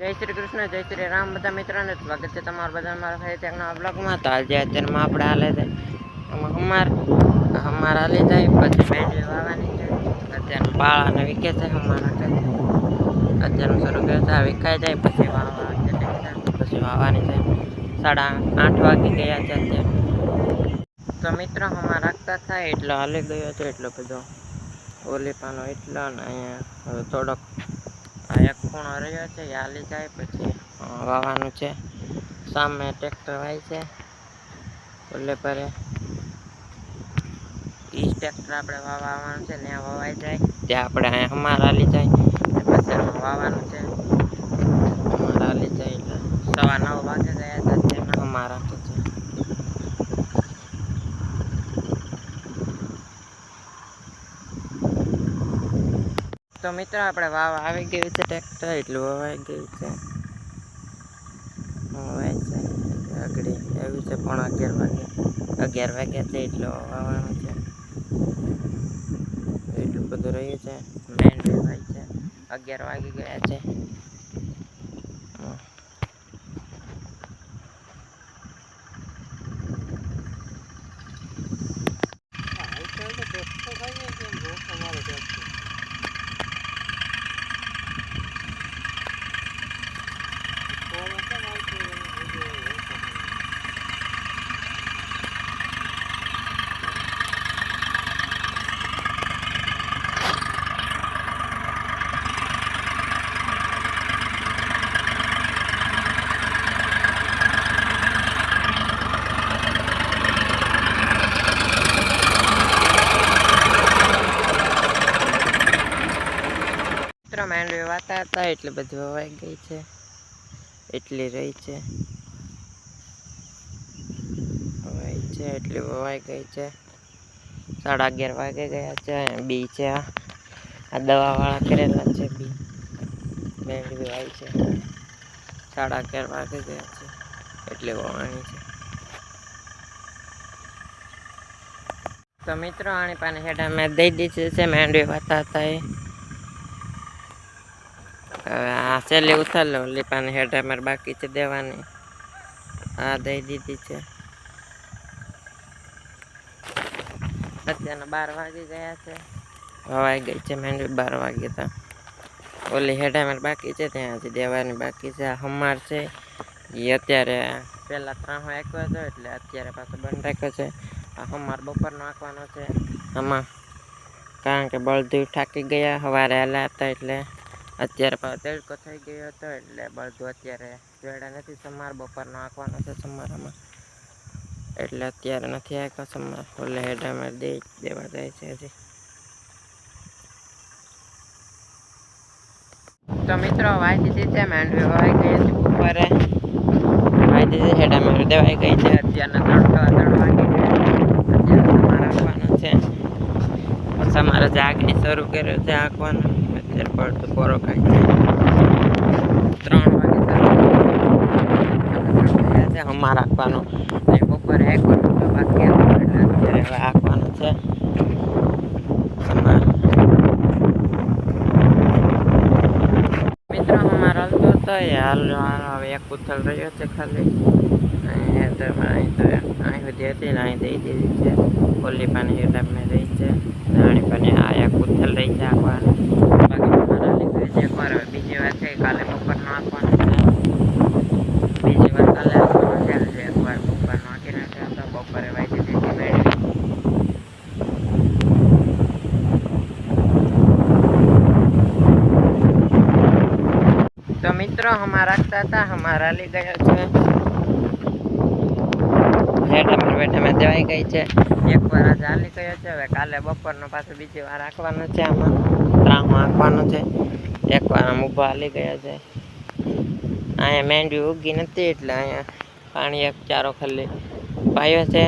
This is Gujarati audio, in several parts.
જય શ્રી કૃષ્ણ, જય શ્રી રામ. બધા મિત્રોને સ્વાગત છે તમારા બધા મારા ભાઈ એકના બ્લોગમાં તો આજે અત્યારમાં આપણે હાલે આમાં હમાર હમાર હાલી જાય, પછી ભેંડી વાવવાની છે. અત્યારે પાળાને વિકે છે હમારા અત્યારનું શરૂ કરે છે વિકાઈ જાય, પછી વાવવા પછી વાવવાની છે. સાડા આઠ વાગી ગયા છે અત્યારે. તો મિત્રો, હમણાં રાખતા થાય, એટલો હાલી ગયો છે, એટલો બધો ઓલીપાનો એટલો ને અહીંયા થોડોક આ એક ખૂણો રહ્યો છે એ જાય પછી અ, વાવવાનું છે. સામે ટ્રેક્ટર વાય છે. એટલે પરે ઈ ટ્રેક્ટર આપણે વાવવાનું છે ત્યાં વવાઈ જાય. ત્યાં આપણે અહીંયા હમાર હાલી જાય. પછી વાવાનું છે હમાર હાલી જાય એટલે સવા નવ વાગે ગયા હતા ત્યાં હમાર રાખે છે તો મિત્રો આપણે વાવ આવી ગયું છે ટ્રેક્ટર એટલું વવાઈ ગયું છે. વવાય છે એવું છે, પણ અગિયાર વાગે. અગિયાર વાગ્યા છે એટલું વાવવાનું છે. એટલું બધું રહ્યું છે. મેન વાય છે. અગિયાર વાગી ગયા છે હમ. મિત્ર માંડવી વાતા હતા, એટલે બધું વવાઈ ગઈ છે. એટલી રહી છે. વવાઈ છે, એટલી વવાઈ ગઈ છે. સાડા અગિયાર વાગે ગયા છે બી છે આ. દવાવાળા કરેલા છે બી. માંડવી વાય છે. સાડા અગિયાર વાગે ગયા છે. એટલે વવાણી છે. તો મિત્રો, આની પાને હેઠા મેં દઈ દીધી છે માંડવી વાતા હતા એ હવે આ છેલ્લી ઉથાર લો લીપાની અમારે બાકી છે દેવાની. આ દઈ દીધી છે. અત્યારના બાર વાગી ગયા છે. હવાઈ ગઈ છે મેંડવી બાર વાગે તો. ઓલી અમારે બાકી છે, ત્યાં હજી દેવાની બાકી છે. આ હમાર છે. એ અત્યારે પહેલાં ત્રણ આંક્યો હતો એટલે અત્યારે પાછો બંધ રાખ્યો છે. આ હમાર બપોરનો આંકવાનો છે. આમાં કારણ કે બળદું થાકી ગયા સવારે હાલ્યા હતા એટલે અત્યારે પણ તડકો થઈ ગયો હતો એટલે બળદો અત્યારે જોડા નથી સમાર, બપોરનો આંકવાનો છે સમારામાં. એટલે અત્યારે નથી આંક્યો સમાર. એટલે હેડામાં દે, દેવા જાય છે હજી. તો મિત્રો વાઈ દીધી છે માંડવી વાઈ ગઈ છે બપોરે. વાઈ દીધી છે હેડામાં દેવાઈ ગઈ છે. અત્યારના તડકો ત્રણ અત્યારે સમાર આંકવાનો છે. સમારે જાગણી શરૂ કર્યો છે આંકવાનો અત્યારે પડતું પોરો ખાઈ ત્રણ વાગે હમા આંકવાનો ને બપોરે એક વાગે બાકી એટલે હવે આંકવાનું છે. મિત્રો હાલતો હતો એ હાલ હવે એક ઉથલ રહ્યો છે ખાલી. અહીં તો અહીં સુધી હતી ને અહીં દઈ દીધી છે. ઓલી પાણી રહી છે. પાણી, આ એક ઉથલ રહી છે આંકવાની બાકી અમારે હાલી ગઈ છે એકવાર હવે બીજી વાર છે કાલે બપોરનો આંકવાનો છે બીજી વાર કાલે આંકવાનો છે આજે એકવાર બપોરનો આંકી નાખ્યો હતો બપોરે વાંચી દીધી મેળવી તો મિત્રો અમારા રાખતા હતા હમાર હાલી ગયા છે. હેઠા બેઠા દેવાઈ ગઈ છે. એક આજે હાલી ગયો છે, હવે કાલે બપોરનો પાછો બીજી વાર આંકવાનો છે આમાં. ત્રામાં આંકવાનો છે. એક વાર આમ ઊભા હાલી ગયા છે. અહીંયા મેંડવી ઉગી નથી, એટલે અહીંયા પાણી એક ચારો ખાલી પાયો છે.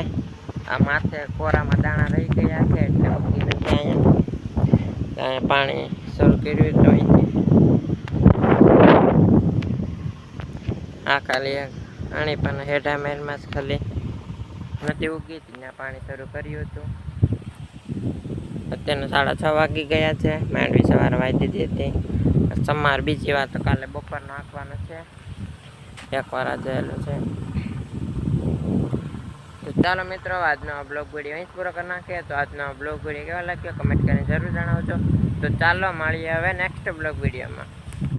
આ માથે કોરામાં દાણા રહી ગયા છે, એટલે અહીંયા. પાણી શરૂ કર્યું તો આ ખાલી એક આણી પણ હેઢા મેરમાં જ ખાલી. નથી ઉગી હતી ત્યાં પાણી શરૂ કર્યું હતું. અત્યારના સાડા છ વાગી ગયા છે. માંડવી સવારે વાઈ દીધી હતી. સમાર બીજી વાર તો કાલે બપોર નાખવાનો છે. એકવાર આ જયેલું છે. તો ચાલો મિત્રો, આજનો બ્લોગ વીડિયો અહીં જ પૂરો કરી નાખીએ. તો આજનો બ્લોગ વીડિયો કેવા લાગ્યો? કમેન્ટ કરીને જરૂર જણાવજો. તો ચાલો, મળીએ હવે નેક્સ્ટ બ્લોગ વિડીયોમાં.